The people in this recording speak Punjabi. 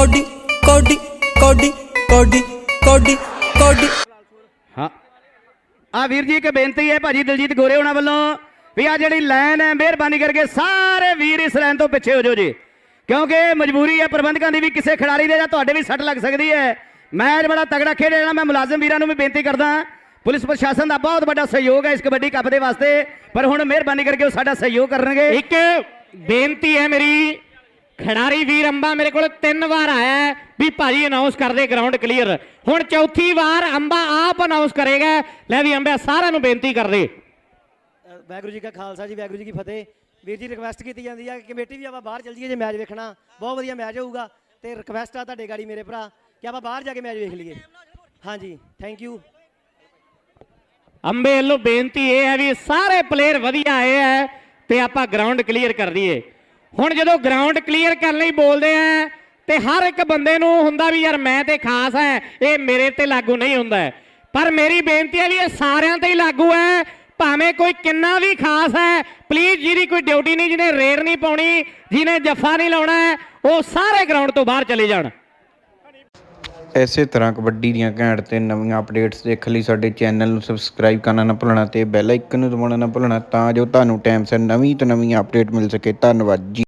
ਕੋਡੀ ਕੋਡੀ ਕੋਡੀ ਕੋਡੀ ਕੋਡੀ ਕੋਡੀ। ਹਾਂ। ਆ ਵੀਰ ਜੀ ਇੱਕ ਬੇਨਤੀ ਹੈ ਭਾਜੀ ਦਲਜੀਤ ਗੋਰੇ ਉਹਨਾਂ ਵੱਲੋਂ ਵੀ ਆ ਜਿਹੜੀ ਲਾਈਨ ਹੈ ਮਿਹਰਬਾਨੀ ਕਰਕੇ ਸਾਰੇ ਵੀਰ ਇਸ ਲਾਈਨ ਤੋਂ ਪਿੱਛੇ ਹੋ ਜਾਓ ਜੀ। ਕਿਉਂਕਿ ਮਜਬੂਰੀ ਹੈ ਪ੍ਰਬੰਧਕਾਂ ਦੀ ਵੀ ਕਿਸੇ ਖਿਡਾਰੀ ਦੇ ਜਾਂ ਤੁਹਾਡੇ ਵੀ ਸੱਟ ਲੱਗ ਸਕਦੀ ਹੈ। ਮੈਚ ਬੜਾ ਤਗੜਾ ਖੇਡ ਰਿਹਾ ਮੈਂ ਮੁਲਾਜ਼ਮ ਵੀਰਾਂ ਨੂੰ ਵੀ ਬੇਨਤੀ ਕਰਦਾ ਪੁਲਿਸ ਪ੍ਰਸ਼ਾਸਨ ਦਾ ਬਹੁਤ ਵੱਡਾ ਸਹਿਯੋਗ ਹੈ ਇਸ ਕਬੱਡੀ ਕੱਪ ਦੇ ਵਾਸਤੇ। ਪਰ ਹੁਣ ਮਿਹਰਬਾਨੀ ਕਰਕੇ ਉਹ ਸਾਡਾ ਸਹਿਯੋਗ ਕਰਨਗੇ। ਇੱਕ ਬੇਨਤੀ ਹੈ ਮੇਰੀ ਖਿਡਾਰੀ ਵੀਰ ਅੰਬਾ ਮੇਰੇ ਕੋਲ ਤਿੰਨ ਵਾਰ ਆਇਆ ਵੀ ਭਾਜੀ ਅਨਾਉਂਸ ਕਰ ਦੇ ਗਰਾਊਂਡ ਕਲੀਅਰ ਹੁਣ ਚੌਥੀ ਵਾਰ ਅੰਬਾ ਆਪ ਅਨਾਉਂਸ ਕਰੇਗਾ। ਲੈ ਵੀ ਅੰਬਾ ਸਾਰਿਆਂ ਨੂੰ ਬੇਨਤੀ ਕਰ ਦੇ ਵਾਹਿਗੁਰੂ ਜੀ ਕਾ ਖਾਲਸਾ ਜੀ ਵਾਹਿਗੁਰੂ ਜੀ ਕੀ ਫਤਿਹ। ਵੀਰ ਜੀ ਰਿਕਵੈਸਟ ਕੀਤੀ ਜਾਂਦੀ ਆ ਕਿ ਕਮੇਟੀ ਵੀ ਆਪਾਂ ਬਾਹਰ ਚੱਲ ਜਾਈਏ ਜੇ ਮੈਚ ਵੇਖਣਾ। ਬਹੁਤ ਵਧੀਆ ਮੈਚ ਹੋਊਗਾ। ਤੇ ਰਿਕਵੈਸਟ ਆ ਤੁਹਾਡੇ ਗਾੜੀ ਮੇਰੇ ਭਰਾ ਕਿ ਆਪਾਂ ਬਾਹਰ ਜਾ ਕੇ ਮੈਚ ਵੇਖ ਲਈਏ। ਹਾਂਜੀ ਥੈਂਕ ਯੂ ਅੰਬੇ ਵੱਲੋਂ ਬੇਨਤੀ ਇਹ ਹੈ ਵੀ ਸਾਰੇ ਪਲੇਅਰ ਵਧੀਆ ਆਏ ਹੈ ਤੇ ਆਪਾਂ ਗਰਾਊਂਡ ਕਲੀਅਰ ਕਰ ਦਈਏ। ਹੁਣ ਜਦੋਂ ਗਰਾਊਂਡ ਕਲੀਅਰ ਕਰਨ ਲਈ ਬੋਲਦੇ ਆ, ਤੇ ਹਰ ਇੱਕ ਬੰਦੇ ਨੂੰ ਹੁੰਦਾ ਵੀ ਯਾਰ ਮੈਂ ਤੇ ਖਾਸ ਹੈ ਇਹ ਮੇਰੇ ਤੇ ਲਾਗੂ ਨਹੀਂ ਹੁੰਦਾ। ਪਰ ਮੇਰੀ ਬੇਨਤੀ ਹੈ ਵੀ ਇਹ ਸਾਰਿਆਂ ਤੇ ਹੀ ਲਾਗੂ ਹੈ, ਭਾਵੇਂ ਕੋਈ ਕਿੰਨਾ ਵੀ ਖਾਸ ਹੈ ਪਲੀਜ਼ ਜਿਹਦੀ ਕੋਈ ਡਿਊਟੀ ਨਹੀਂ, ਜਿਹਨੇ ਰੇਡ ਨਹੀਂ ਪਾਉਣੀ, ਜਿਹਨੇ ਜੱਫਾ ਨਹੀਂ ਲਾਉਣਾ, ਉਹ ਸਾਰੇ ਗਰਾਊਂਡ ਤੋਂ ਬਾਹਰ ਚਲੇ ਜਾਣ। ਇਸੇ ਤਰ੍ਹਾਂ ਕਬੱਡੀ ਦੀਆਂ ਘੈਂਟ ਤੇ ਨਵੀਆਂ ਅਪਡੇਟਸ ਦੇਖਣ ਲਈ ਸਾਡੇ ਚੈਨਲ ਨੂੰ ਸਬਸਕ੍ਰਾਈਬ ਕਰਨਾ ਨਾ ਭੁੱਲਣਾ ਤੇ ਬੈਲ ਆਈਕਨ ਨੂੰ ਦਬਾਉਣਾ ਨਾ ਭੁੱਲਣਾ, ਤਾਂ ਜੋ ਤੁਹਾਨੂੰ ਟਾਈਮ ਸਿਰ ਨਵੀਂ ਤੋਂ ਨਵੀਂ ਅਪਡੇਟ ਮਿਲ ਸਕੇ। ਧੰਨਵਾਦ ਜੀ।